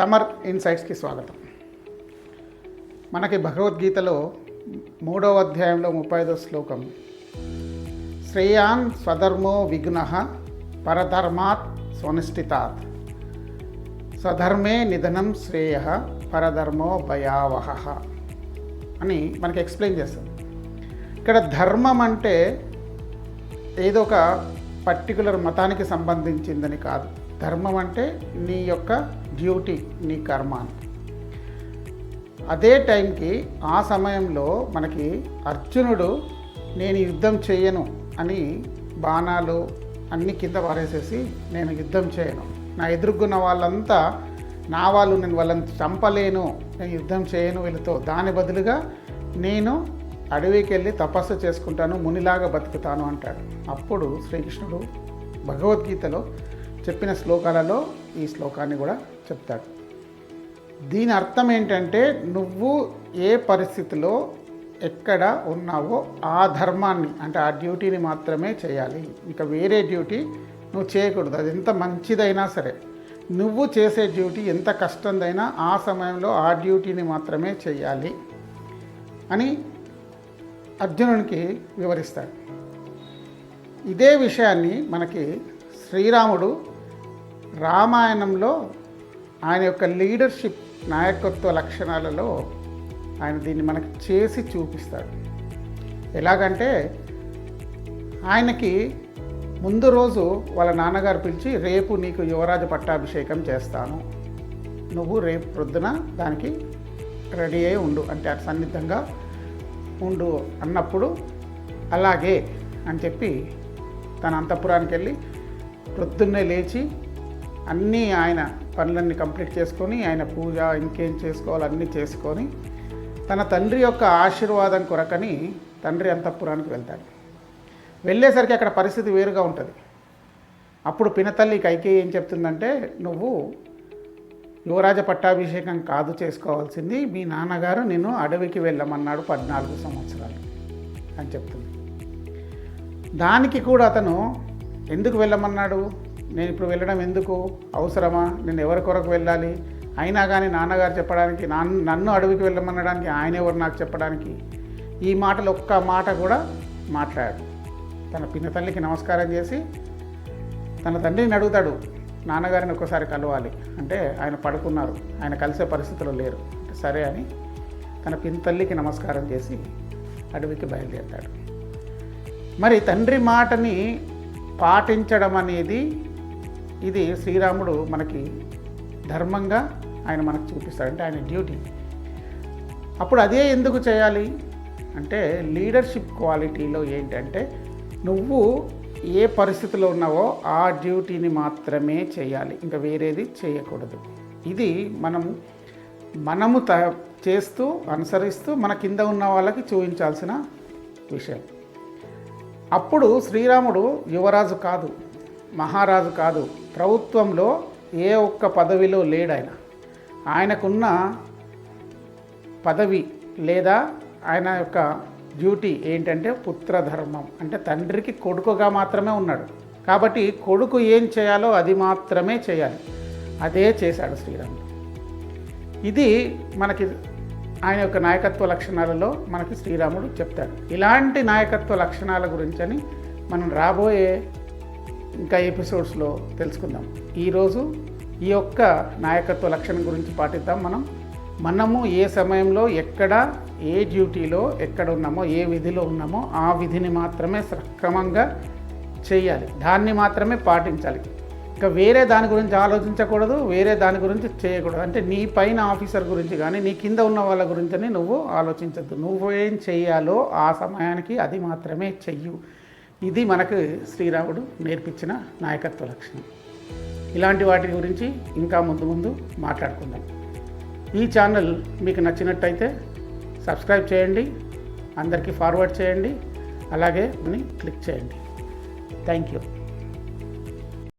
సమర్ ఇన్సైట్స్కి స్వాగతం. మనకి భగవద్గీతలో మూడవ అధ్యాయంలో ముప్పై ఐదో శ్లోకం శ్రేయాన్ స్వధర్మో విఘ్న పరధర్మాత్ స్వనిష్ఠితాత్ స్వధర్మే నిధనం శ్రేయ పరధర్మో భయావహ అని మనకి ఎక్స్ప్లెయిన్ చేస్తుంది. ఇక్కడ ధర్మం అంటే ఏదో ఒక పర్టికులర్ మతానికి సంబంధించిందని కాదు. ధర్మం అంటే నీ యొక్క డ్యూటీ నీ కర్మ అని. అదే టైంకి ఆ సమయంలో మనకి అర్జునుడు నేను యుద్ధం చేయను అని బాణాలు అన్ని కింద పారేసేసి నేను యుద్ధం చేయను. నా ఎదుర్కొన్న వాళ్ళంతా నా వాళ్ళు నేను వాళ్ళని చంపలేను నేను యుద్ధం చేయను వీళ్ళతో. దాని బదులుగా నేను అడవికి వెళ్ళి తపస్సు చేసుకుంటాను మునిలాగా బతుకుతాను అంటాడు. అప్పుడు శ్రీకృష్ణుడు భగవద్గీతలో చెప్పిన శ్లోకాలలో ఈ శ్లోకాన్ని కూడా చెప్తాడు. దీని అర్థం ఏంటంటే నువ్వు ఏ పరిస్థితిలో ఎక్కడ ఉన్నావో ఆ ధర్మాన్ని అంటే ఆ డ్యూటీని మాత్రమే చేయాలి. ఇంకా వేరే డ్యూటీ నువ్వు చేయకూడదు. అది ఎంత మంచిదైనా సరే. నువ్వు చేసే డ్యూటీ ఎంత కష్టందైనా ఆ సమయంలో ఆ డ్యూటీని మాత్రమే చేయాలి అని అర్జునునికి వివరిస్తాడు. ఇదే విషయాన్ని మనకి శ్రీరాముడు రామాయణంలో ఆయన యొక్క లీడర్షిప్ నాయకత్వ లక్షణాలలో ఆయన దీన్ని మనకి చేసి చూపిస్తాడు. ఎలాగంటే ఆయనకి ముందు రోజు వాళ్ళ నాన్నగారు పిలిచి రేపు నీకు యువరాజు పట్టాభిషేకం చేస్తాను. నువ్వు రేపు ప్రొద్దున దానికి రెడీ అయి ఉండు. అంటే అటు సన్నిద్ధంగా ఉండు అన్నప్పుడు అలాగే అని చెప్పి తన అంతఃపురానికి వెళ్ళి ప్రొద్దున్నే లేచి అన్నీ ఆయన పనులన్నీ కంప్లీట్ చేసుకొని ఆయన పూజ ఇంకేం చేసుకోవాలి అన్నీ చేసుకొని తన తండ్రి యొక్క ఆశీర్వాదం కొరకని తండ్రి అంతఃపురానికి వెళ్తాడు. వెళ్ళేసరికి అక్కడ పరిస్థితి వేరుగా ఉంటుంది. అప్పుడు పినతల్లి కైకేయి ఏం చెప్తుందంటే నువ్వు యువరాజ పట్టాభిషేకం కాదు చేసుకోవాల్సింది. మీ నాన్నగారు నేను అడవికి వెళ్ళమన్నాడు పద్నాలుగు సంవత్సరాలు అని చెప్తుంది. దానికి కూడా అతను ఎందుకు వెళ్ళమన్నాడు? నేను ఇప్పుడు వెళ్ళడం ఎందుకు? అవసరమా? నేను ఎవరి కొరకు వెళ్ళాలి? అయినా కానీ నాన్నగారు చెప్పడానికి నన్ను అడవికి వెళ్ళమనడానికి ఆయన ఎవరు నాకు చెప్పడానికి ఈ మాటలు ఒక్క మాట కూడా మాట్లాడాడు. తన పిన్న తల్లికి నమస్కారం చేసి తన తండ్రిని అడుగుతాడు నాన్నగారిని ఒకసారి కలవాలి. అంటే ఆయన పడుకున్నారు. ఆయన కలిసే పరిస్థితుల్లో లేరు. సరే అని తన పింతల్లికి నమస్కారం చేసి అడవికి బయలుదేరతాడు. మరి తండ్రి మాటని పాటించడం అనేది ఇది శ్రీరాముడు మనకి ధర్మంగా ఆయన మనకు చూపిస్తాడు. అంటే ఆయన డ్యూటీ. అప్పుడు అదే ఎందుకు చేయాలి? అంటే లీడర్షిప్ క్వాలిటీలో ఏంటంటే నువ్వు ఏ పరిస్థితిలో ఉన్నావో ఆ డ్యూటీని మాత్రమే చేయాలి. ఇంకా వేరేది చేయకూడదు. ఇది మనం మనము త చేస్తూ అనుసరిస్తూ మన కింద ఉన్న వాళ్ళకి చూపించాల్సిన విషయం. అప్పుడు శ్రీరాముడు యువరాజు కాదు మహారాజు కాదు. ప్రభుత్వంలో ఏ ఒక్క పదవిలో లేడు ఆయన ఆయనకున్న పదవి లేదా ఆయన యొక్క డ్యూటీ ఏంటంటే పుత్రధర్మం. అంటే తండ్రికి కొడుకుగా మాత్రమే ఉన్నాడు. కాబట్టి కొడుకు ఏం చేయాలో అది మాత్రమే చేయాలి. అదే చేశాడు శ్రీరాముడు. ఇది మనకి ఆయన యొక్క నాయకత్వ లక్షణాలలో మనకి శ్రీరాముడు చెప్తాడు. ఇలాంటి నాయకత్వ లక్షణాల గురించి అని మనం రాబోయే ఇంకా ఎపిసోడ్స్లో తెలుసుకుందాం. ఈరోజు ఈ యొక్క నాయకత్వ లక్షణం గురించి పాటిద్దాం మనం. మనము ఏ సమయంలో ఎక్కడ ఏ డ్యూటీలో ఎక్కడ ఉన్నామో ఏ విధిలో ఉన్నామో ఆ విధిని మాత్రమే సక్రమంగా చేయాలి. దాన్ని మాత్రమే పాటించాలి. ఇంకా వేరే దాని గురించి ఆలోచించకూడదు వేరే దాని గురించి చేయకూడదు. అంటే నీ పైన ఆఫీసర్ గురించి కానీ నీ కింద ఉన్న వాళ్ళ గురించి నువ్వు ఆలోచించద్దు. నువ్వేం చేయాలో ఆ సమయానికి అది మాత్రమే చెయ్యు. ఇది మనకు శ్రీరాముడు నేర్పించిన నాయకత్వ లక్షణం ఇలాంటి వాటి గురించి ఇంకా ముందు ముందు మాట్లాడుకుందాం. ఈ ఛానల్ మీకు నచ్చినట్టయితే సబ్స్క్రైబ్ చేయండి అందరికీ ఫార్వర్డ్ చేయండి అలాగే క్లిక్ చేయండి. Thank you.